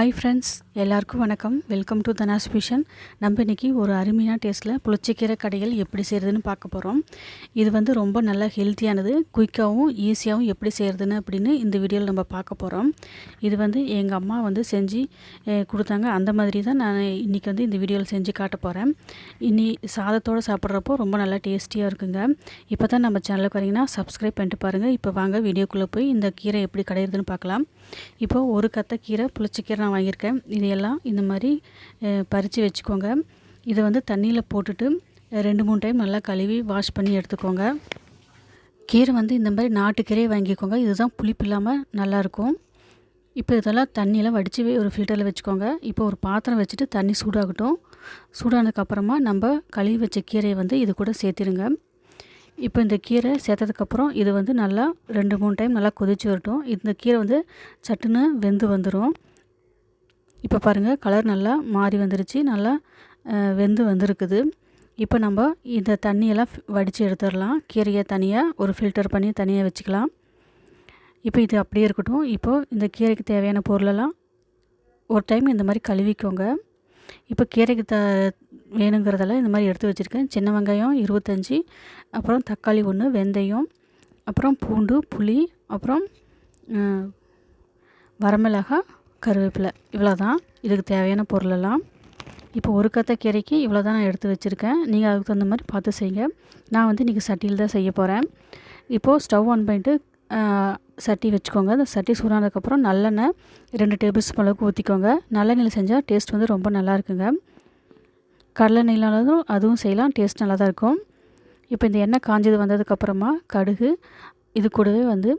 Hi friends எல்லாருக்கும் வணக்கம். Welcome to தனாஸ் vision நம்ம இன்றைக்கி ஒரு அருமையான டேஸ்ட்டில் புளிச்சிக்கீரை கடைகள் எப்படி செய்கிறதுன்னு பார்க்க போகிறோம் இது வந்து ரொம்ப நல்லா ஹெல்த்தியானது குயிக்காகவும் ஈஸியாகவும் எப்படி செய்கிறதுன்னு அப்படின்னு இந்த வீடியோவில் நம்ம பார்க்க போகிறோம் இது வந்து எங்கள் அம்மா வந்து செஞ்சு கொடுத்தாங்க. அந்த மாதிரி தான் நான் இன்றைக்கி வந்து இந்த வீடியோவில் செஞ்சு காட்ட போகிறேன் இனி சாதத்தோடு சாப்பிட்றப்போ ரொம்ப நல்லா டேஸ்டியாக இருக்குங்க. இப்போ தான் நம்ம சேனலுக்கு வரீங்கன்னா சப்ஸ்கிரைப் பண்ணிட்டு பாருங்கள் இப்போ வாங்க வீடியோக்குள்ளே போய் இந்த கீரை எப்படி கடையிறதுன்னு பார்க்கலாம். இப்போ ஒரு கத்தை கீரை புளிச்சிக்கீரை நான் வாங்கியிருக்கேன். இதையெல்லாம் இந்த மாதிரி பறித்து வச்சுக்கோங்க. இதை வந்து தண்ணியில் போட்டுட்டு ரெண்டு மூணு டைம் நல்லா கழுவி வாஷ் பண்ணி எடுத்துக்கோங்க. கீரை வந்து இந்த மாதிரி நாட்டுக்கீரையை வாங்கிக்கோங்க. இதுதான் புளிப்பு இல்லாமல் நல்லாயிருக்கும். இப்போ இதெல்லாம் தண்ணியில் வடித்து ஒரு ஃபில்டரில் வச்சுக்கோங்க. இப்போ ஒரு பாத்திரம் வச்சுட்டு தண்ணி சூடாகட்டும். சூடானதுக்கப்புறமா நம்ம கழுவி வச்ச கீரையை வந்து இது கூட சேர்த்திருங்க. இப்போ இந்த கீரை சேர்த்ததுக்கப்புறம் இது வந்து நல்லா ரெண்டு மூணு டைம் நல்லா கொதிச்சு வரட்டும். இந்த கீரை வந்து சட்டுன்னு வெந்து வந்துடும் இப்போ பாருங்கள் கலர் நல்லா மாறி வந்துருச்சு. நல்லா வெந்து வந்திருக்குது. இப்போ நம்ம இந்த தண்ணியெல்லாம் வடித்து எடுத்துடலாம். கீரையை தனியாக ஒரு ஃபில்டர் பண்ணி தனியாக வச்சுக்கலாம். இப்போ இது அப்படியே இருக்கட்டும். இப்போது இந்த கீரைக்கு தேவையான பொருளெல்லாம் ஒரு டைம் இந்த மாதிரி கழுவிக்கோங்க. இப்போ கீரைக்கு த வேணுங்கிறதெல்லாம் இந்த மாதிரி எடுத்து வச்சுருக்கேன். சின்ன வெங்காயம் இருபத்தஞ்சி அப்புறம் தக்காளி ஒன்று வெந்தயம் அப்புறம் பூண்டு புளி அப்புறம் வரமிளகாய் கருவேப்பிலை. இவ்வளோ தான் இதுக்கு தேவையான பொருளெல்லாம். இப்போ ஒரு கத்த கீரைக்கு இவ்வளோ தான் நான் எடுத்து வச்சுருக்கேன். நீங்கள் அதுக்கு தகுந்த மாதிரி பார்த்து செய்யுங்க. நான் வந்து இன்றைக்கி சட்டியில் தான் செய்ய போகிறேன் இப்போது ஸ்டவ் ஆன் பண்ணிட்டு சட்டி வச்சுக்கோங்க. அந்த சட்டி சூடானதுக்கப்புறம் நல்லெண்ணெய் ரெண்டு டேபிள் ஸ்பூன் அளவுக்கு ஊற்றிக்கோங்க நல்லெண்ணெயில் செஞ்சால் டேஸ்ட் வந்து ரொம்ப நல்லா இருக்குங்க. கடலெண்ணெயிலானதும் அதுவும் செய்யலாம். டேஸ்ட் நல்லா தான் இருக்கும். இப்போ இந்த எண்ணெய் காஞ்சது வந்ததுக்கப்புறமா கடுகு இது கூடவே வந்து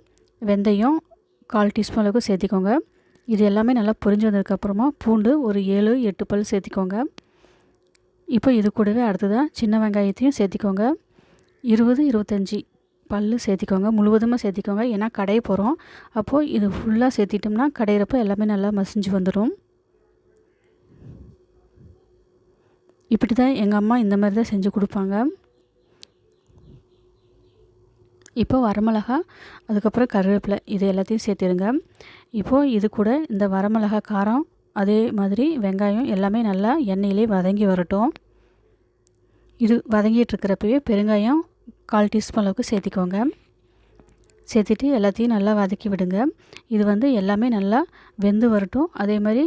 வெந்தயம் கால் டீஸ்பூன் அளவுக்கு சேர்த்திக்கோங்க. இது எல்லாமே நல்லா பொரிஞ்சு வந்ததுக்கப்புறமா பூண்டு ஒரு ஏழு எட்டு பல் சேர்த்திக்கோங்க. இப்போ இது கூடவே அடுத்ததாக சின்ன வெங்காயத்தையும் சேர்த்திக்கோங்க. இருபது இருபத்தஞ்சி பல் சேர்த்திக்கோங்க. முழுவதுமாக சேர்த்திக்கோங்க. ஏன்னா கடைய போகிறோம் அப்போது இது ஃபுல்லாக சேர்த்திட்டோம்னா கடையிறப்போ எல்லாமே நல்லா மசிஞ்சு வந்துடும் இப்படி தான் எங்கள் அம்மா இந்த மாதிரி தான் செஞ்சு கொடுப்பாங்க. இப்போ வரமிளகா அதுக்கப்புறம் கருவேப்பிலை இது எல்லாத்தையும் சேர்த்துருங்க இப்போது இது கூட இந்த வரமிளகா காரம் அதே மாதிரி வெங்காயம் எல்லாமே நல்லா எண்ணெயிலே வதங்கி வரட்டும். இது வதங்கிட்டுருக்கிறப்பவே பெருங்காயம் கால் டீஸ்பூன் அளவுக்கு சேர்த்திக்கோங்க. சேர்த்துட்டு எல்லாத்தையும் நல்லா வதக்கி விடுங்க. இது வந்து எல்லாமே நல்லா வெந்து வரட்டும். அதே மாதிரி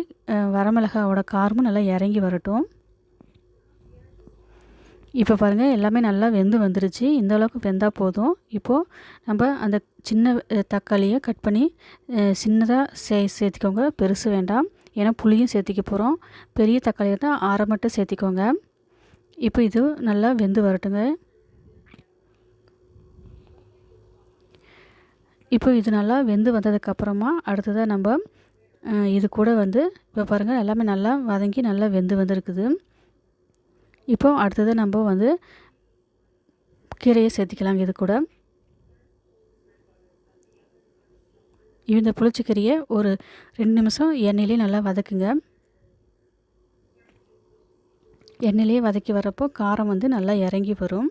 வரமிளகாவோட காரமும் நல்லா இறங்கி வரட்டும். இப்போ பாருங்கள் எல்லாமே நல்லா வெந்து வந்துருச்சு. இந்த அளவுக்கு வெந்தால் போதும். இப்போது நம்ம அந்த சின்ன தக்காளியை கட் பண்ணி சின்னதாக சே சேர்த்திக்கோங்க. பெருசு வேண்டாம். ஏன்னா புளியும் சேர்த்திக்க போகிறோம் பெரிய தக்காளியை தான் ஆறை மட்டும் சேர்த்திக்கோங்க. இப்போ இது நல்லா வெந்து வரட்டுங்க. இப்போ இது நல்லா வெந்து வந்ததுக்கப்புறமா அடுத்ததாக நம்ம இது கூட வந்து இப்போ பாருங்கள் எல்லாமே நல்லா வதங்கி நல்லா வெந்து வந்திருக்குது. இப்போ அடுத்தது நம்ம வந்து கீரையை சேர்த்திக்கலாங்க இது கூட. இந்த புளிச்சக்கீரையை ஒரு ரெண்டு நிமிஷம் எண்ணெயிலே நல்லா வதக்குங்க. எண்ணெயிலே வதக்கி வரப்போ காரம் வந்து நல்லா இறங்கி வரும்.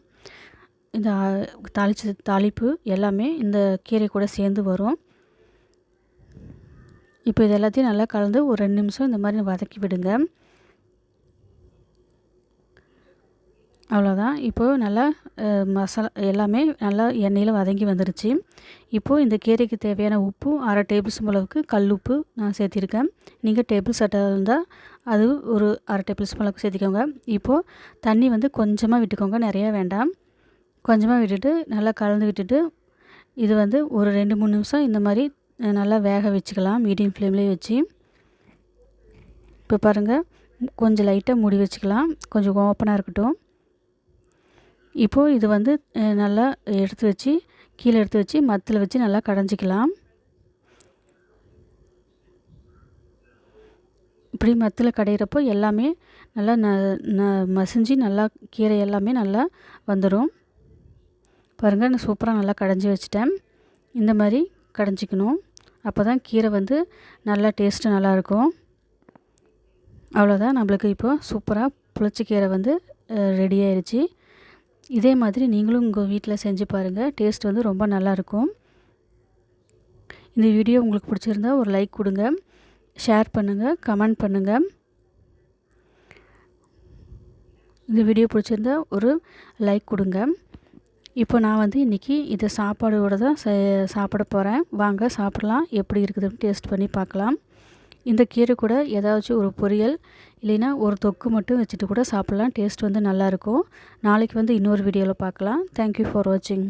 இந்த தாளிச்சு தாளிப்பு எல்லாமே இந்த கீரை கூட சேர்ந்து வரும். இப்போ இது எல்லாத்தையும் நல்லா கலந்து ஒரு ரெண்டு நிமிஷம் இந்த மாதிரி வதக்கி விடுங்க. அவ்வளோதான் இப்போது நல்லா மசாலா எல்லாமே நல்லா எண்ணெயில் வதங்கி வந்துருச்சு. இப்போது இந்த கீரைக்கு தேவையான உப்பு அரை டேபிள் ஸ்பூன் அளவுக்கு கல் உப்பு நான் சேர்த்திருக்கேன். நீங்கள் டேபிள் சட்டை இருந்தால் அது ஒரு அரை டேபிள் ஸ்பூன் அளவுக்கு சேர்த்திக்கோங்க. இப்போது தண்ணி வந்து கொஞ்சமாக விட்டுக்கோங்க நிறையா வேண்டாம். கொஞ்சமாக விட்டுட்டு நல்லா கலந்து விட்டுட்டு இது வந்து ஒரு ரெண்டு மூணு நிமிஷம் இந்த மாதிரி நல்லா வேக வச்சுக்கலாம். மீடியம் ஃப்ளேம்லேயே வச்சு. இப்போ பாருங்கள் கொஞ்சம் லைட்டாக மூடி வச்சுக்கலாம். கொஞ்சம் ஓப்பனாக இருக்கட்டும். இப்போது இது வந்து நல்லா எடுத்து வச்சு கீழே எடுத்து வச்சு மத்தில் வச்சு நல்லா கடைஞ்சிக்கலாம். இப்படி மத்தில் கடையிறப்போ எல்லாமே நல்லா ந ந மசிஞ்சு நல்லா கீரை எல்லாமே நல்லா வந்துடும் பாருங்கள் நான் சூப்பராக நல்லா கடைஞ்சி வச்சிட்டேன். இந்த மாதிரி கடைஞ்சிக்கணும். அப்போ தான் கீரை வந்து நல்லா டேஸ்ட்டு நல்லாயிருக்கும் அவ்வளோதான் நம்மளுக்கு இப்போது சூப்பராக புளிச்சக்கீரை வந்து ரெடி ஆயிடுச்சு இதே மாதிரி நீங்களும் உங்கள் வீட்டில் செஞ்சு பாருங்கள் டேஸ்ட் வந்து ரொம்ப நல்லாயிருக்கும். இந்த வீடியோ உங்களுக்கு பிடிச்சிருந்தா ஒரு லைக் கொடுங்க. ஷேர் பண்ணுங்கள் கமெண்ட் பண்ணுங்கள் இந்த வீடியோ பிடிச்சிருந்தா ஒரு லைக் கொடுங்க. இப்போ நான் வந்து இன்றைக்கி இதை சாப்பாடோடு தான் சாப்பிட போகிறேன் வாங்க சாப்பிட்லாம். எப்படி இருக்குதுன்னு டேஸ்ட் பண்ணி பார்க்கலாம். இந்த கீரை கூட ஏதாச்சும் ஒரு பொரியல் இல்லைன்னா ஒரு தொக்கு மட்டும் வச்சுட்டு கூட சாப்பிட்லாம். டேஸ்ட் வந்து நல்லாயிருக்கும். நாளைக்கு வந்து இன்னொரு வீடியோவில் பார்க்கலாம். தேங்க்யூ ஃபார் வாட்சிங்